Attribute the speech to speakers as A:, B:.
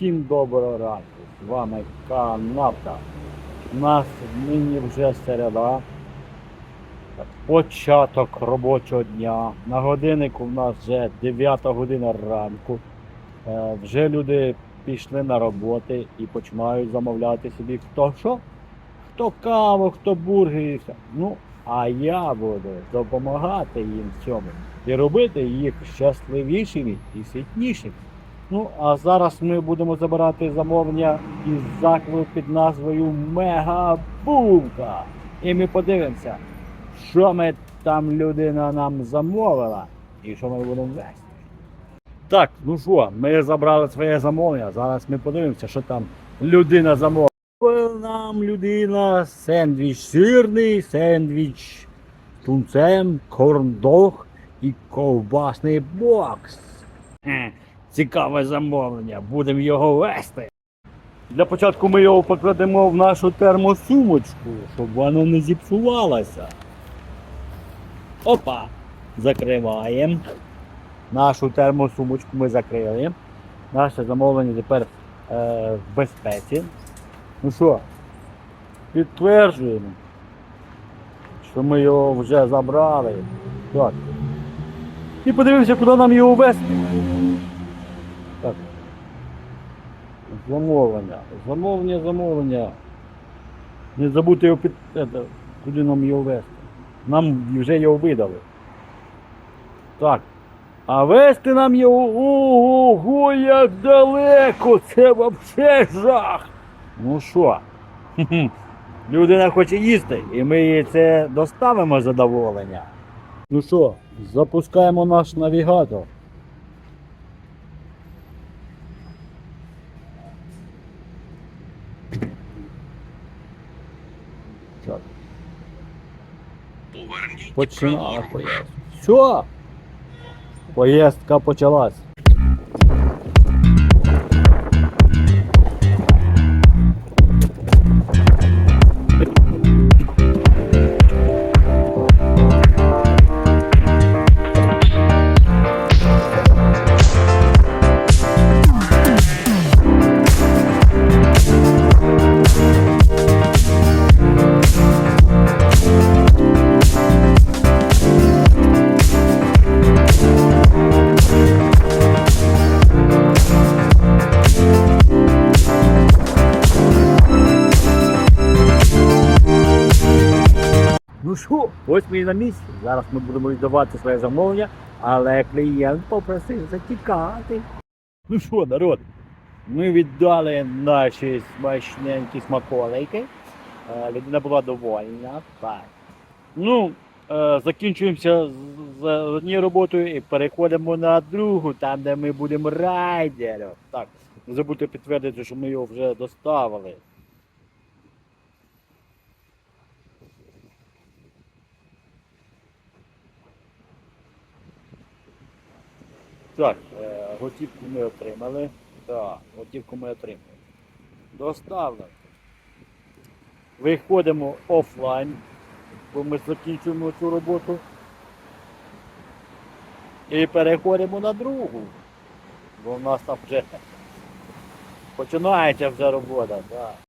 A: Всім доброго ранку. З вами Канавта. У нас нині вже середа. Початок робочого дня. На годиннику в нас вже 9 година ранку. Е, Вже люди пішли на роботи і починають замовляти собі хто що? Хто каву, хто бургери. Ну, а я буду допомагати їм в цьому і робити їх щасливішими і світнішими. Ну, а зараз ми будемо забирати замовлення із закладу під назвою Мегабумка. І ми подивимося, що ми там людина нам замовила і що ми будемо вести. Так, ну що, ми забрали своє замовлення. Зараз ми подивимося, що там людина замовила. Нам людина сендвіч сирний, сендвіч тунцем, корндог і ковбасний бокс. Цікаве замовлення, будемо його вести. Для початку ми його покладемо в нашу термосумочку, щоб воно не зіпсувалося. Опа! Закриваємо. Нашу термосумочку ми закрили. Наше замовлення тепер е, в безпеці. Ну що, підтверджуємо, що ми його вже забрали. Так. І подивимося, куди нам його вести. Замовлення. Замовлення, замовлення. Не забудьте його під. Это, куди нам його вести. Нам вже його видали. Так. А вести нам його. Ого, як далеко! Це взагалі жах! Ну що? Людина хоче їсти, і ми їй це доставимо задоволення. Ну що, запускаємо наш навігатор. Так. Починала поїздка. Все. Поїздка почалась. Ну що, ось ми і на місці. Зараз ми будемо віддавати своє замовлення, але клієнт попросив затікати. Ну що, народ, ми віддали наші смачненькі смаколики. Е, Людина була довольна. Так. Ну, е, закінчуємося з, однією роботою і переходимо на другу, там, де ми будемо райдером. Так, не забудьте підтвердити, що ми його вже доставили. Так, е, готівку ми отримали. Так, готівку ми отримали. Доставлено. Виходимо офлайн, бо ми закінчуємо цю роботу. І переходимо на другу. Бо в нас там вже починається вже робота. Так.